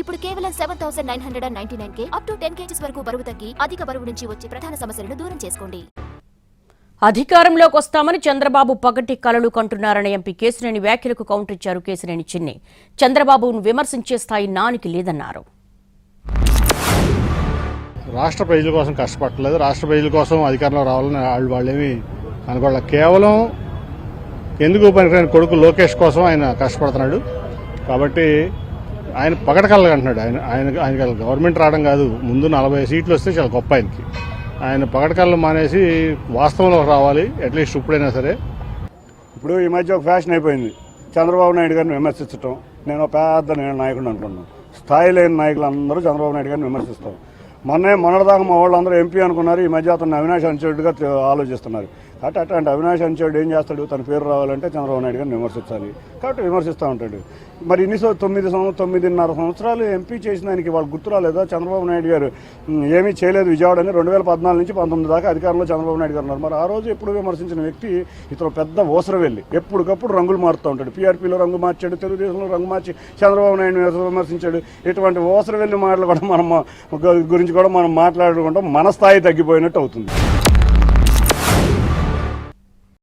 ఇప్పుడు కేవలం seven thousand nine hundred and ninety nine K up to ten kgs వరకు బరువు తగ్గి అధిక బరువు నుంచి వచ్చే ప్రధాన సమస్యలను దూరం చేసుకోండి. అధికారంలోకి వస్తామని చంద్రబాబు పగటి కలలు కంటున్నారని ఎంపీ కేసినేని వ్యాఖ్యలకు కౌంటర్ ఇచ్చారు కేసినేని చిన్ని. చంద్రబాబును విమర్శించే స్థాయి నానికి లేదన్నారు. రాష్ట్ర ప్రజల కోసం కష్టపడలేదు. రాష్ట్ర ప్రజల కోసం అధికారంలో రావాలని వాళ్ళు వాళ్ళేమి అనుకోవాలి కేవలం ఎందుకు పనికిరాని కొడుకు లోకేష్ కోసం ఆయన కష్టపడుతున్నాడు. కాబట్టి ఆయన పగడకల్లా అంటున్నాడు. ఆయన ఆయన ఆయనకి గవర్నమెంట్ రావడం కాదు. ముందు నలభై సీట్లు వస్తే చాలా గొప్ప ఆయనకి. ఆయన పగడకల్లు మానేసి వాస్తవంలో రావాలి అట్లీస్ట్ ఇప్పుడైనా సరే. ఇప్పుడు ఈ మధ్య ఒక ఫ్యాషన్ అయిపోయింది. చంద్రబాబు నాయుడు గారిని విమర్శించడం నేను ఒక పెద్ద నేను నాయకుడు అనుకున్నాను స్థాయి లేని నాయకులు అందరూ చంద్రబాబు నాయుడు గారిని విమర్శిస్తాం. మొన్నే మొన్నటిదాకా మా వాళ్ళందరూ ఎంపీ అనుకున్నారు ఈ మధ్య అతను అవినాష్ అంచేట్టుగా ఆలోచిస్తున్నారు. కాబట్టి అట్లాంటి అవినాష్ అంచేడు ఏం చేస్తాడు? తన పేరు రావాలంటే చంద్రబాబు నాయుడు గారిని విమర్శించాలి కాబట్టి విమర్శిస్తూ ఉంటాడు. మరి ఇన్ని తొమ్మిది సంవత్సరం తొమ్మిదిన్నర సంవత్సరాలు ఎంపీ చేసిన దానికి వాళ్ళు గుర్తు రాలేదా? చంద్రబాబు నాయుడు గారు ఏమీ చేయలేదు విజయవాడ అని రెండు వేల పద్నాలుగు నుంచి పంతొమ్మిది దాకా అధికారంలో చంద్రబాబు నాయుడు గారు ఉన్నారు. మరి ఆ రోజు ఎప్పుడు విమర్శించిన వ్యక్తి ఇతను పెద్ద ఓసర వెళ్ళి ఎప్పటికప్పుడు రంగులు మారుతూ ఉంటాడు. పీఆర్పీలో రంగు మార్చాడు తెలుగుదేశంలో రంగు మార్చి చంద్రబాబు నాయుడు విమర్శించాడు. ఇటువంటి ఓసర వెళ్ళి మాటలు కూడా మనం గురించి గురించి కూడా మనం మాట్లాడుకుంటాం. మన స్థాయి తగ్గిపోయినట్టు అవుతుంది.